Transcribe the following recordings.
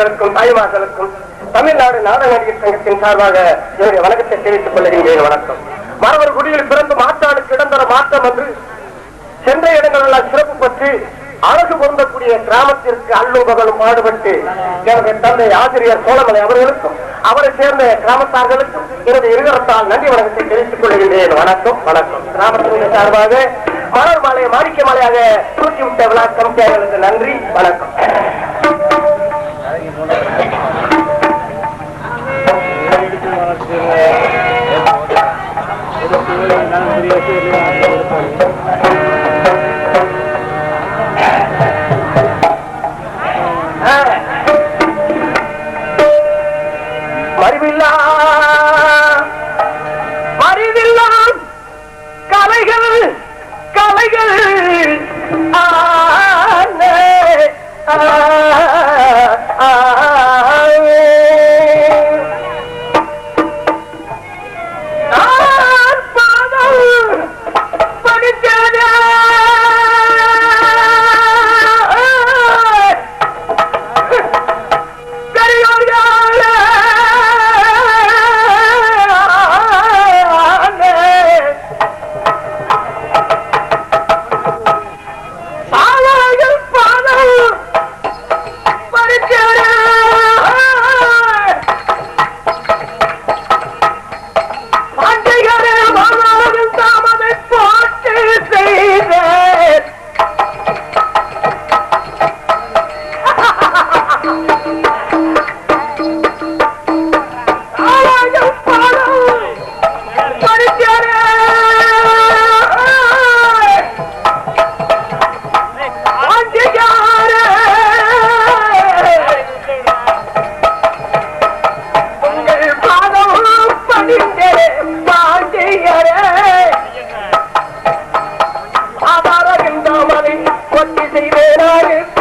ஈண்டெடுத்த தந்தையர்களுக்கும் தாய்மார்களுக்கும் தமிழ்நாடு நாடக நடிகர் சங்கத்தின் சார்பாக என்னுடைய வணக்கத்தை தெரிவித்துக் கொள்கிறேன் வணக்கம். மரவர் குடியில் பிறந்து மாற்றானுக்கு இடம்பெற மாற்றம் என்று சென்ற இடங்களெல்லாம் சிறப்பு பற்றி அழகு பொருந்தக்கூடிய கிராமத்திற்கு அல்லும் பாடுபட்டு எனது தந்தை ஆசிரியர் சோழமலை அவர்களுக்கும் அவரை சேர்ந்த கிராமத்தார்களுக்கும் எனது இருகரத்தால் நன்றி வணக்கத்தை தெரிவித்துக் கொள்கின்றேன் வணக்கம் வணக்கம். கிராமத்தினுடைய சார்பாக மலர் மாலை மாணிக்க மலையாக தூக்கிவிட்ட விழா கமிட்டியாளர்களுக்கு நன்றி வணக்கம். Gracias. ஆதாரகின்றவனை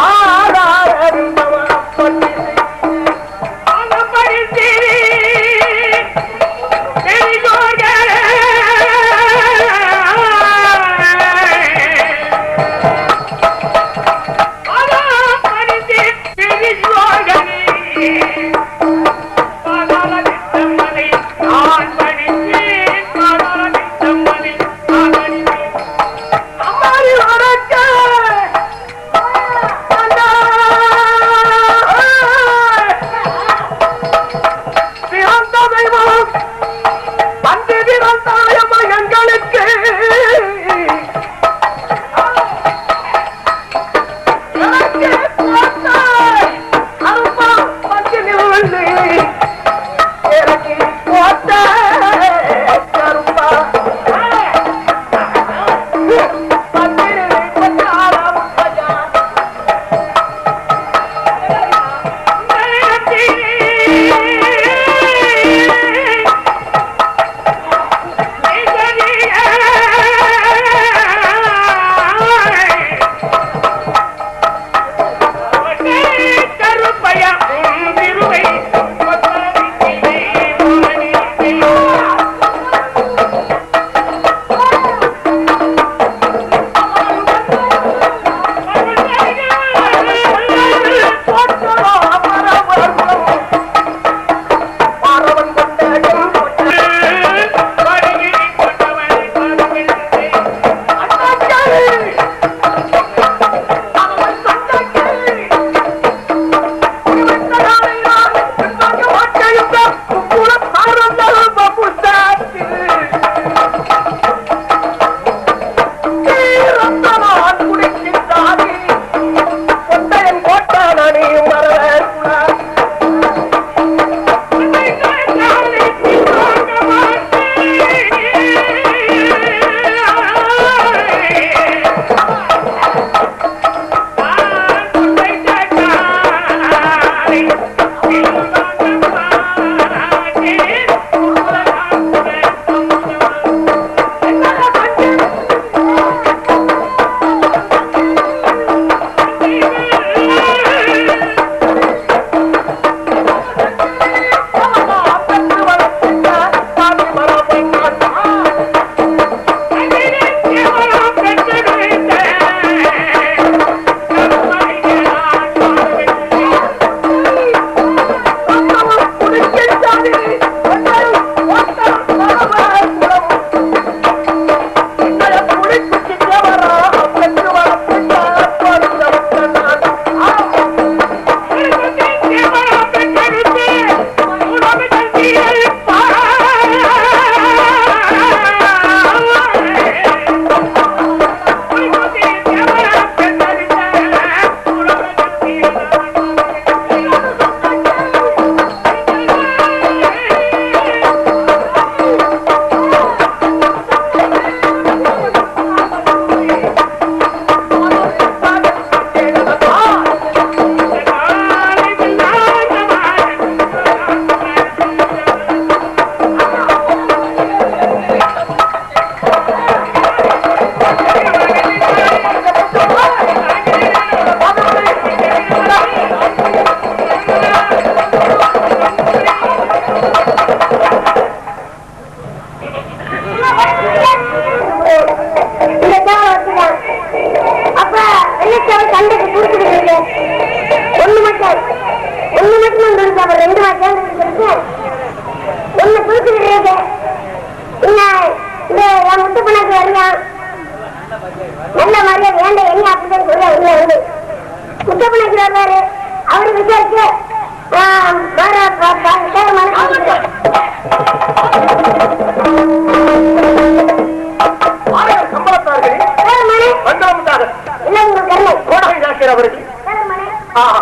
மணி ஆஹா.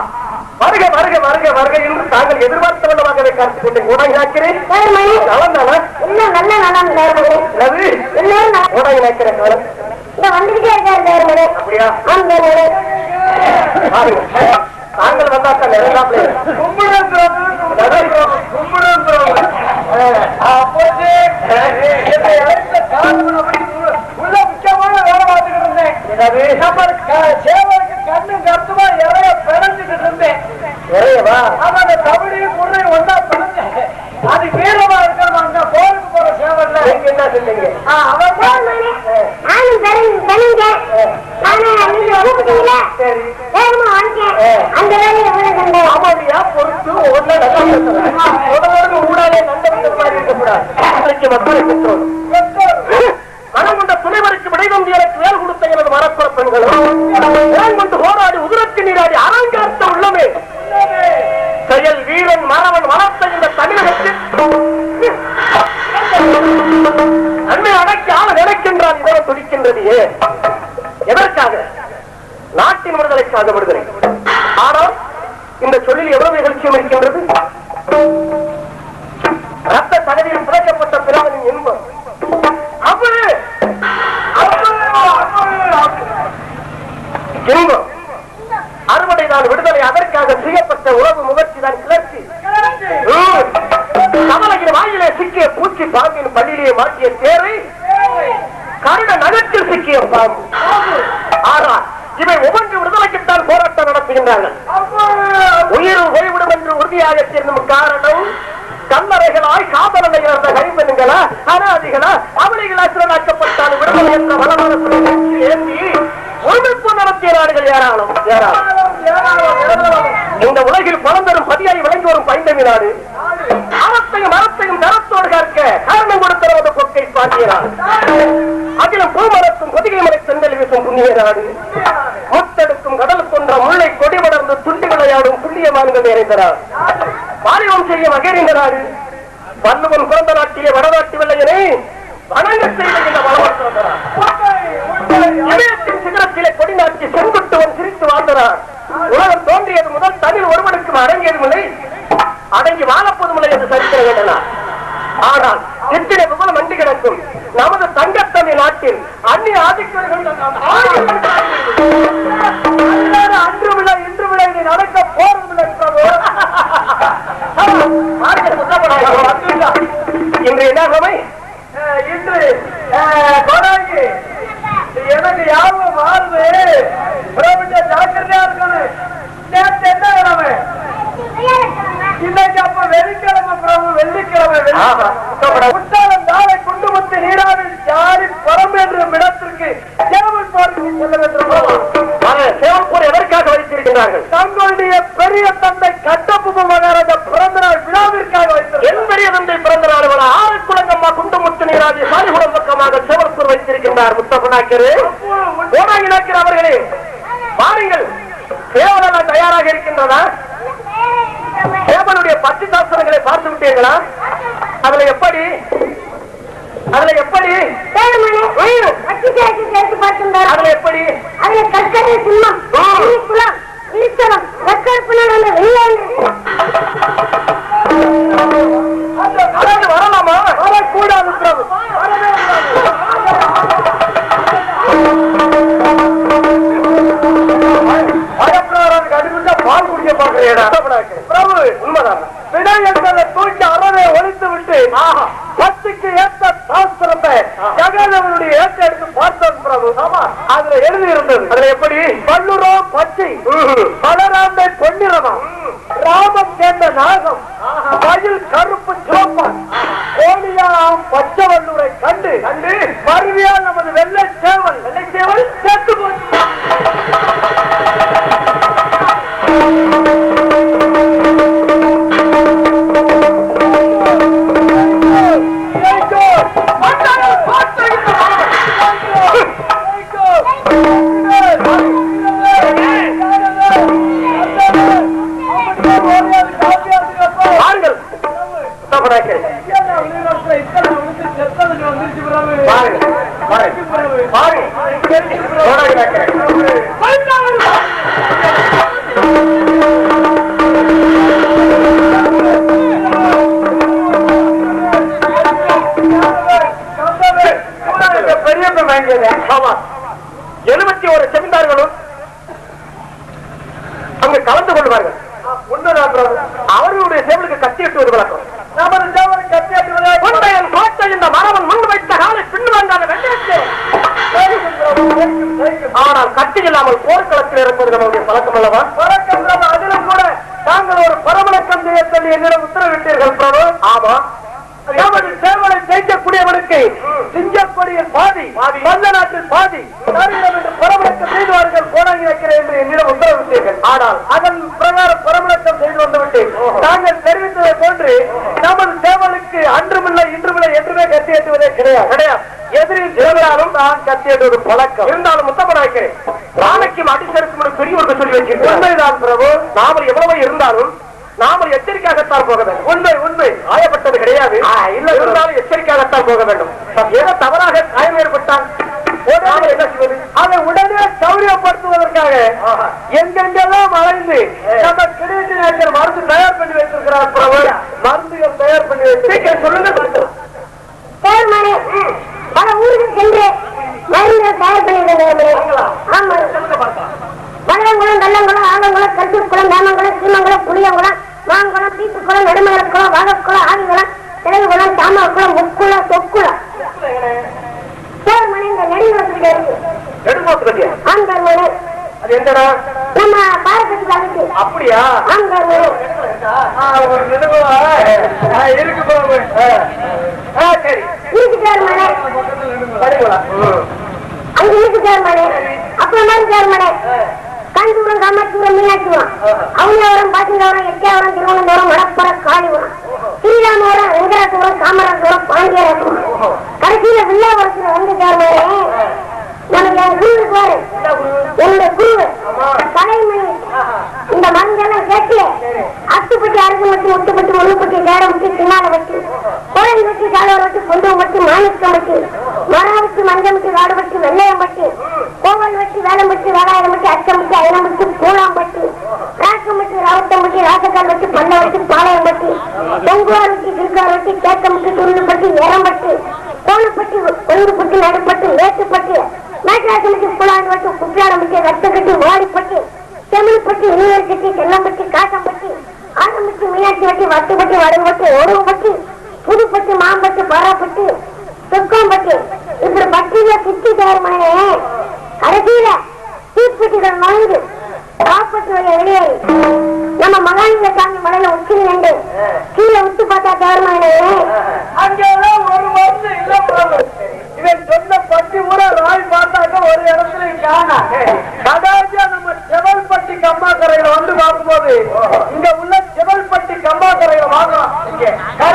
வருக வருக வருக வருக என்று தாங்கள் எதிர்பார்த்த வண்ணமாகவே காத்துக் மணி நலந்தானா இன்னும் நல்ல நலம். பேர் மணி அப்படியா? ஆம் தாங்கள் வந்தா தான் நிறைய உள்ள முக்கியமான வேலை பார்த்துக்கிட்டு இருந்தேன் நம்ம க- சேவலுக்கு கண்ணும் கருத்துமா இறைய பிணைஞ்சுக்கிட்டு இருந்தேன் நிறையவா ஆமா அந்த தமிழையும் முறையும் ஒன்னா பிணைஞ்சேன் அது வீரமா இருக்கிறவங்க அங்க போருக்கு போற சேவல்ல என்ன செஞ்சீங்க அவன் நானும் பெருங்க பெருங்க நானும் நீங்க கூப்பிட்டீங்களா சரி வேகமா வந்துட்டேன் அந்த வேலையை எவ்வளவு கண்டேன் ஆமாடியா பொறுத்து நல்லா உடனே ஊடாலே நண்பர்கள் மாதிரி இருக்கக்கூடாது. இன்றைக்கு மக்களை பெற்றோர். மனம் கொண்ட துணைவருக்கு விடைவந்து எனக்கு வேல் கொடுத்த எனது மரப்புற பெண்களும் நாட்டின் விடுதலைக்காக விடுதலை ஆனால் இந்த சொல்லில் எவ்வளவு நிகழ்ச்சியும் இருக்கின்றது? ரத்த தகதியில் புதைக்கப்பட்ட பிராமணின் இன்பம். அவ்வளவு இன்பம். அறுவடை தான் விடுதலை அதற்காக செய்யப்பட்ட உறவு முகர்ச்சி தான் கிளர்ச்சி. கமலையின் வாயிலே சிக்கிய பூச்சி பாம்பின் பள்ளியிலே மாற்றிய தேரை கருட நகத்தில் சிக்கிய பாம்பு. ஆனால் இவை ஒவ்வொன்று விடுதலைக்குத்தான் போராட்டம் நடத்துகின்றார்கள். உயிர் ஓய்விடும் என்று உறுதியாக தெரிந்தும் காரணம் கல்லறைகளாய் காதலனை இழந்த கைப்பெண்களா அனாதிகளா அவளைகள் அசுரனாக்கப்பட்டால் விடுதலை என்ற வளமான ஏந்தி ஒருமிப்பு நடத்திய நாடுகள் ஏராளம். ஏராளம் இந்த உலகில் பலம் தரும் பதியாய் விளங்கி வரும் பைந்தமி நாடு. அறத்தையும் அறத்தையும் தரத்தோடு கற்க காரணம் கொடுத்த கொக்கை பாண்டிய அதிலும் பூமரத்தும் கொதிகை மலை செந்தல் வீசும் புண்ணிய நாடு முத்தெடுக்கும் கடல் கொன்ற முல்லை கொடி வளர்ந்து துண்டு விளையாடும் புண்ணியமான்கள் நிறைந்த பாலிவம் செய்ய மகிழ்ந்த நாடு வல்லுவன் பிறந்த நாட்டிலே வடநாட்டு வெள்ளையனை வணங்க செய்த இந்த வளமற்ற சிகரத்திலே கொடி நாட்டி செங்குட்டுவன் சிரித்து வாழ்ந்தனார் உலகம் தோன்றியது முதல் தமிழ் ஒருவனுக்கும் அடங்கியதும் அடங்கி வாழப்போதும் இல்லை என்று சரித்திர வேண்டனார் ஆனால் எத்தனை விவரம் மண்டி கிடக்கும்? நமது தங்கத்தமிழ் நாட்டில் அந்நிய ஆதிக்கர்கள் அன்று விழா இன்று விழா இதை நடக்க போறதில்லை இல்லை இன்று என்ன அஹ் இன்று எனக்கு யாரும் மாறுது. பிரபுட்ட ஜாக்கிரதையா இருக்கணும் நேற்று என்ன கிழமை? இன்னைக்கு அப்ப வெள்ளிக்கிழமை பிரபு வெள்ளிக்கிழமை குற்றாலம் நாளை குண்டு முத்து நீராவில் ஜாரி பரம் என்ற இடத்திற்கு சேவல் பார்க்க செல்ல வேண்டும். பிரபு. சேவப்பூர் எதற்காக வைத்திருக்கிறார்கள்? தங்களுடைய பெரிய தந்தை கட்டபொம்ம மகாராஜா பிறந்த நாள் விழாவிற்காக வைத்திருக்கிறார். என் பெரிய தந்தை பிறந்த நாள் விழா ஆறுக்குளங்கம்மா குண்டுமுத்து நீராஜி சாலிகுடம் பக்கமாக சேவப்பூர் வைத்திருக்கின்றார் ஓடாங்கி நாக்கிற அவர்களே பாருங்கள் சேவலெல்லாம் தயாராக இருக்கின்றதா சேவலுடைய பத்து விட்டீர்களா அதுல எப்படி அதுல எப்படி அதுல எப்படி அதுல கற்கரை சிம்மம் குளம் ஈஸ்வரம் கற்கற்பு நடந்த வெள்ளாண்டு அதாவது வரலாமா வரக்கூடாது பிரபு பால் குடிக்க பாக்குறேன் பிரபு உண்மைதான் விடை என்பதை தூக்கி அறவே ஒழித்து விட்டு பத்துக்கு ஏத்த சாஸ்திரத்தை ஜெகதேவனுடைய ஏற்ற எடுத்து பார்த்தோம் பிரபு. ஆமா. அதுல எழுதி இருந்தது அதுல எப்படி? பல்லுரம் பச்சை ம்ஹும். பலராந்தை பொன்னிறமா ராமம் சேர்ந்த நாகம் மயில் கருப்பு சிவப்பன். கோழியாம் பச்சை வல்லூரை கண்டு கண்டு. மருவியால் நமது வெள்ளை சேவல் வெள்ளை சேவல் ஆனால் கத்தி இல்லாமல் போர்க்களத்தில் இருப்பது நம்முடைய பழக்கம் அல்லவா? பிரபு. அதிலும் கூட தாங்கள் ஒரு பரமணக்கம் செய்ய சொல்லி என்னிடம் உத்தரவிட்டீர்கள் பிரபு. ஆமா. நமது சேவலை ஜெயிக்கக்கூடியவனுக்கு சிங்கப்படியில் பாதி பாதி. பல்ல நாட்டில் பாதி தருகிறோம் என்று பரமணக்கம் செய்தவர்கள் போனாங்கி வைக்கிறேன் என்று என்னிடம் உத்தரவிட்டீர்கள். ஆனால் அதன் பிரகாரம் பரமணக்கம் செய்து தெரிவித்ததை போன்று நமது சேவலுக்கு அன்றுமில்லை இன்றுமில்லை என்றுமே கத்தி ஏற்றுவதே கிடையாது. கிடையாது. எதிரில் இருந்தாலும் தான் கத்தி ஏற்றுவது பழக்கம். இருந்தாலும் முத்தப்படாய்க்கிறேன் ராணைக்கும் அடிசருக்கும் பெரியவர்கள் சொல்லி வச்சிருக்கோம் உண்மைதான் பிரபு. நாமல் எவ்வளவு இருந்தாலும் நாமல் எச்சரிக்கையாகத்தான் போக வேண்டும். உண்மை உண்மை. காயப்பட்டது கிடையாது. இல்ல இருந்தாலும் எச்சரிக்கையாகத்தான் போக வேண்டும். ஏதோ தவறாக காயம் ஏற்பட்டால் நாம என்ன செய்வது? அதை உடனே சௌரியப்படுத்துவதற்காக எங்கெங்கெல்லாம் அலைந்து நம்ம கிரீட்டி நேச்சர் மருந்து தயார் பண்ணி வைத்திருக்கிறார் பிரபு மருந்துகள் தயார் பண்ணி வைத்திருக்கிறார் சொல்லுங்க பல ஊருக்கு சென்று மருந்து தயார் பண்ணிடுங்க ஆமா வள்ளங்குளம் வெள்ளங்குளம் ஆலங்குளம் சீமங்குளம் புளியங்குளம் மாங்குளம் தீத்துக்குளம் நடுமலக்குளம் வாகக்குளம் ஆதிகுளம் திரைகுளம் தாமக்குளம் முக்குளம் சொக்குளம் சேர்மனே இந்த நெடுங்குளத்துக்கிட்ட இருக்கு. நெடுங்கோத்து கட்டியா ஆண்கள் மனு அது எந்தடா நம்ம பாரபட்சத்தில் அதுக்கு அப்படியா? ஆண்கள் மனு ஒரு நினைவா இருக்கு ஆ, சரி. இருக்கு சேர்மனே. அங்க இருக்கு சேர்மனே. அப்புறம் சேர்மனே. காஞ்சிபுரம் காமாட்சிபுரம் மீனாட்சிபுரம் அவனியாவரம் பாசிங்காவரம் எட்டியாவரம் திருவனந்தபுரம் மடப்புறம் காளிபுரம். ஸ்ரீராமபுரம் வெங்கடாசுபுரம் காமராஜபுரம் பாண்டியராசுபுரம். கடைசியில வில்லாபுரத்துல வந்து சேர்மனே நமக்கு என் குரு என்னுடைய இந்த மருந்தெல்லாம் கேட்டு அத்துப்பட்டி அறுக்கு மட்டி முட்டுப்பட்டி முழுப்பட்டி சேரம் பின்னால வச்சு கோழி வச்சு காலவர் வச்சு கொண்டு வச்சு மாணிக்கம் வச்சு மரம் வச்சு மஞ்சள் வச்சு காடு வச்சு வெள்ளையம் வச்சு கோவல் வச்சு வேலம் வச்சு வேலாயிரம் வச்சு அச்சம் வச்சு ஐனம் வச்சு பூலாம் வச்சு ராக்கம் வச்சு ராவத்தம் வச்சு ராசக்கால் வச்சு பல்ல வச்சு பாளையம் வச்சு பொங்குவார் வச்சு திருக்கார் வச்சு வச்சு ரத்தம் Oye,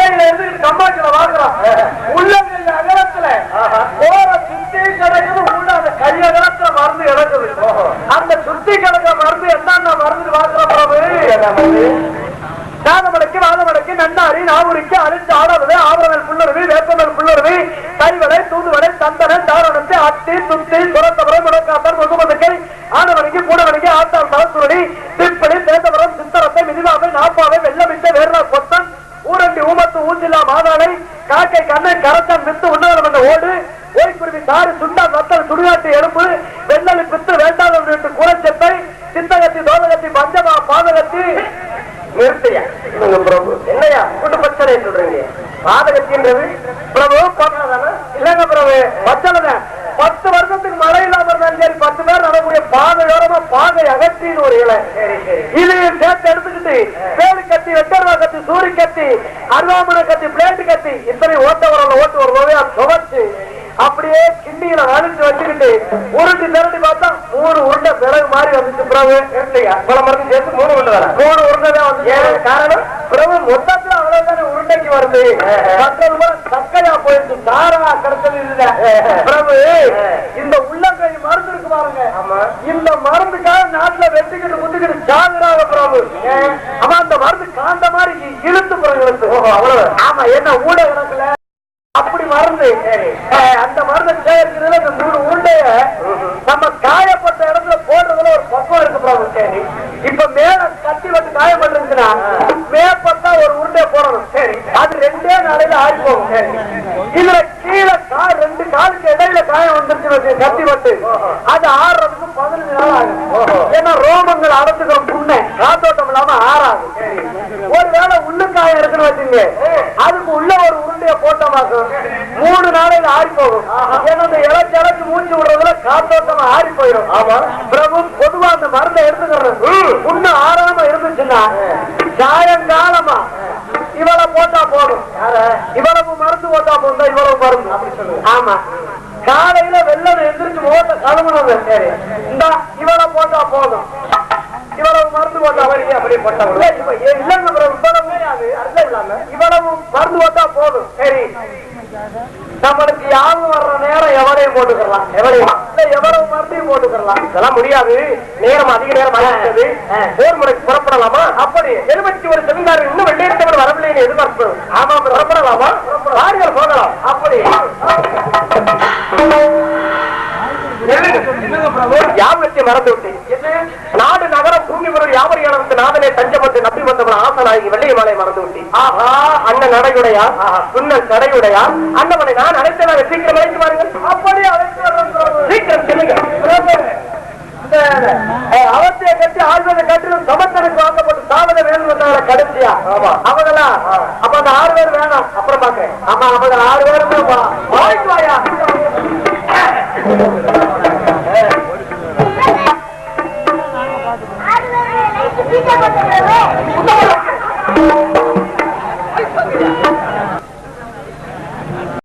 நிறுத்தையா இல்லைங்க பிரபு? என்னையா? கூட்டு பச்சனை சொல்றீங்க. பாதகத்தின்றது பிரபு? இல்லங்க பிரபு பச்சனை பத்து வருஷத்துக்கு மழை இல்லாம இருந்தாலும் சரி பத்து பேர் நடக்கூடிய பாதையோரமா பாதை அகற்றின்னு ஒரு இலை. இதையும் சேர்த்து எடுத்துக்கிட்டு வேலு கத்தி வெட்டர்வா கத்தி சூரி கத்தி அருவாமனை கத்தி பிளேட்டு கத்தி இத்தனை ஓட்ட வரல ஓட்டு ஒரு வகையா துவச்சு அப்படியே கிண்டியில வலிச்சு வச்சுக்கிட்டு உருட்டி திரட்டி பார்த்தா மூணு உருண்டை பிறகு மாதிரி வந்துச்சு பிரபு. இல்லையா பல மருந்து சேர்த்து மூணு வரேன் மூணு உருண்டை தான் வந்து காரணம்? பிரபு மொத்தத்துல அவ்வளவுதானே உருண்டைக்கு வருது. கூட சக்கையா போயிடுச்சு. தாரா கிடைச்சது இல்ல. பிரபு இந்த உள்ளங்கை மருந்து இருக்கு பாருங்க. ஆமா. இந்த மருந்துக்காக நாட்டுல வெட்டிக்கிட்டு முட்டுக்கிட்டு சாகுறாங்க பிரபு. ஆமா அந்த மருந்து காந்த மாதிரி இழுத்து பிறகு அவ்வளவு ஆமா என்ன ஊட கணக்குல அப்படி மருந்து. சார்ந்த விஷயம் நம்ம காயப்பட்ட இடத்துல போடுறதுல ஒரு பக்கம் இருக்கு மேல கட்டி வந்து காயப்பட்டிருச்சுன்னா மேற்பட்டா ஒரு உருண்டைய போடணும். சரி அது ரெண்டே நாளையில ஆடி இதுல கீழே கால் ரெண்டு காலுக்கு இடையில காயம் வந்துருச்சு கத்தி பட்டு. அது ஆடுறதுக்கு பதினஞ்சு நாள் ஆகும். ஏன்னா ரோமங்கள் அடத்துக்கிற புண்ணை காத்தோட்டம் இல்லாம ஆறாது. ஒருவேளை உள்ளு காயம் இருக்குன்னு அதுக்கு உள்ள ஒரு உருண்டைய போட்டோமாக்கும். மூணு நாளையில ஆறி போகும். ஏன்னா இந்த இலச்சி மூச்சு விடுறதுல காத்தோட்டமா ஆறி போயிடும். ஆமா. பிரபு பொதுவா அந்த மருந்தை எடுத்துக்கிறது. இன்னும் ஆறாம இருந்துச்சுன்னா சாயங்காலமா இவளை போட்டா போதும். இவ்வளவு மருந்து போட்டா போதும். இவ்வளவு மருந்து. ஆமா. காலையில வெள்ளம் எந்திரிச்சு ஓட்ட கலமணம் சரி. இந்த இவளை போட்டா போதும். இவ்வளவு மருந்து போட்டா வரைக்கும் அப்படி போட்டா இப்ப ஏ- இல்லைங்க பிரபு, இவ்வளவு அது அர்த்தம் இல்லாம இவ்வளவு மருந்து போட்டா போதும். சரி. நம்மளுக்கு யாரும் வர்ற நேரம் எவரையும் போட்டுக்கலாம் எவரையும். எவ்வளவு மருந்தையும் போட்டுக்கலாம் இதெல்லாம் முடியாது. நேரம் அதிக நேரம் ஆகிவிட்டது. போர் முறைக்கு புறப்படலாமா? அப்படி. எழுபத்தி ஒரு செமினார் இன்னும் வெள்ளையத்தவர் வரவில்லைன்னு எதிர்பார்ப்பு. ஆமா புறப்படலாமா. வாருங்கள் போகலாம். அப்படி. யாபத்தை மறந்து விட்டேன் நாடு நகரம் பூமி பொருள் யாவரியானவருக்கு நாதனே தஞ்சம் வந்து நம்பி வந்தவன் ஆசனாகி வெள்ளைய மாலை மறந்து விட்டேன் ஆஹா. அண்ணன் நடையுடையா துண்ணல் தடையுடையா அண்ணவனை நான் அழைத்ததாக சீக்கிரம் அழைத்து வாருங்கள். அப்படி அழைத்து. சீக்கிரம் செல்லுங்க அவத்தையை கட்டி ஆழ்வதை கட்டிலும் சமத்தனுக்கு வாங்கப்பட்டு சாவத வேணும் வந்தாங்க கடைசியா. அவங்களா? அப்ப அந்த ஆறு பேர் வேணாம். அப்புறம் பாக்க ஆமா அவங்க ஆறு பேரும் வாய்க்கு வாயா. Quem quer!